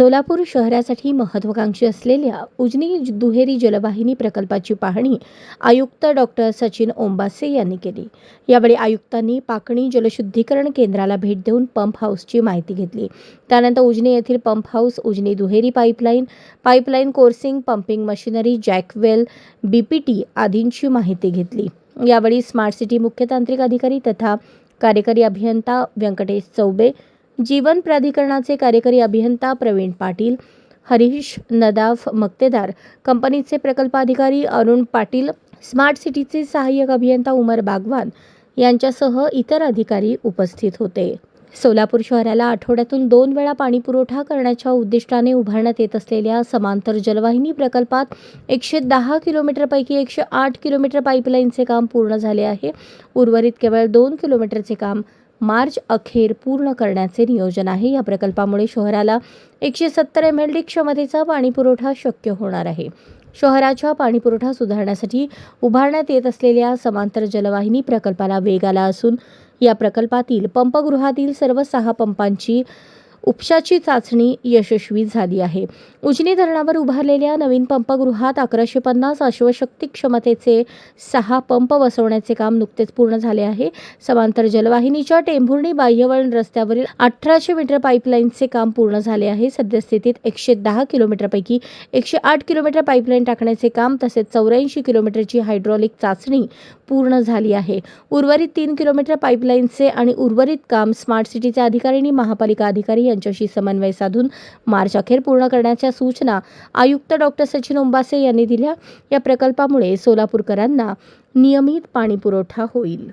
सोलापूर शहरासाठी महत्त्वाकांक्षी असलेल्या उजनी दुहेरी जलवाहिनी प्रकल्पाची पाहणी आयुक्त डॉक्टर सचिन ओंबासे यांनी केली. यावेळी आयुक्तांनी पाकणी जलशुद्धीकरण केंद्राला भेट देऊन पंप हाऊसची माहिती घेतली. त्यानंतर उजनी येथील पंप हाऊस उजनी दुहेरी पाईपलाईन पाईपलाईन कोर्सिंग पंपिंग मशिनरी जॅकवेल बीपीटी आदींची माहिती घेतली. यावेळी स्मार्ट सिटी मुख्य तांत्रिक अधिकारी तथा कार्यकारी अभियंता व्यंकटेश चौबे जीवन प्राधिकरणाचे कार्यकारी अभियंता प्रवीण पाटील हरीश नदाफ मक्तेदार कंपनीचे प्रकल्पाधिकारी अरुण पाटील स्मार्ट सिटीचे सहाय्यक अभियंता उमर बागवान यांच्यासह इतर अधिकारी उपस्थित होते. सोलापूर शहराला आठवड्यातून दोन वेळा पाणीपुरवठा करण्याच्या उद्दिष्टाने उभारण्यात येत असलेल्या समांतर जलवाहिनी प्रकल्पात एकशे दहा किलोमीटरपैकी एकशे आठ किलोमीटर पाईपलाईनचे काम पूर्ण झाले आहे. उर्वरित केवळ दोन किलोमीटरचे काम मार्च अखेर पूर्ण करण्याचे नियोजन आहे. या प्रकल्पामुळे शहराला एकशे सत्तर एम एल डी क्षमतेचा पाणीपुरवठा शक्य होणार आहे. शहराच्या पाणीपुरवठा सुधारण्यासाठी उभारण्यात येत असलेल्या समांतर जलवाहिनी प्रकल्पाला वेग आला असून या प्रकल्पातील पंपगृहातील सर्व सहा पंपांची उपशाची चाचणी यशस्वी झाली आहे. उजनी धरणावर उभारलेल्या नवीन पंपगृहात अकराशे पन्नास अश्वशक्ती क्षमतेचे सहा पंप बसवण्याचे काम नुकतेच पूर्ण झाले आहे. समांतर जलवाहिनीच्या टेंभुर्णी बाह्यवळण रस्त्यावरील अठराशे मीटर पाईपलाईनचे काम पूर्ण झाले आहे. सद्यस्थितीत एकशे दहा किलोमीटरपैकी एकशे आठ किलोमीटर पाईपलाईन टाकण्याचे काम तसेच चौऱ्याऐंशी किलोमीटरची हायड्रॉलिक चाचणी पूर्ण झाली आहे. उर्वरित तीन किलोमीटर पाईपलाईनचे आणि उर्वरित काम स्मार्ट सिटीचे अधिकारी आणि महापालिका अधिकारी यांच्याशी समन्वय साधून मार्च अखेर पूर्ण करण्याच्या सूचना आयुक्त डॉक्टर सचिन ओंबासे यांनी दिल्या. या प्रकल्पामुळे सोलापूरकरांना नियमित पाणीपुरवठा होईल.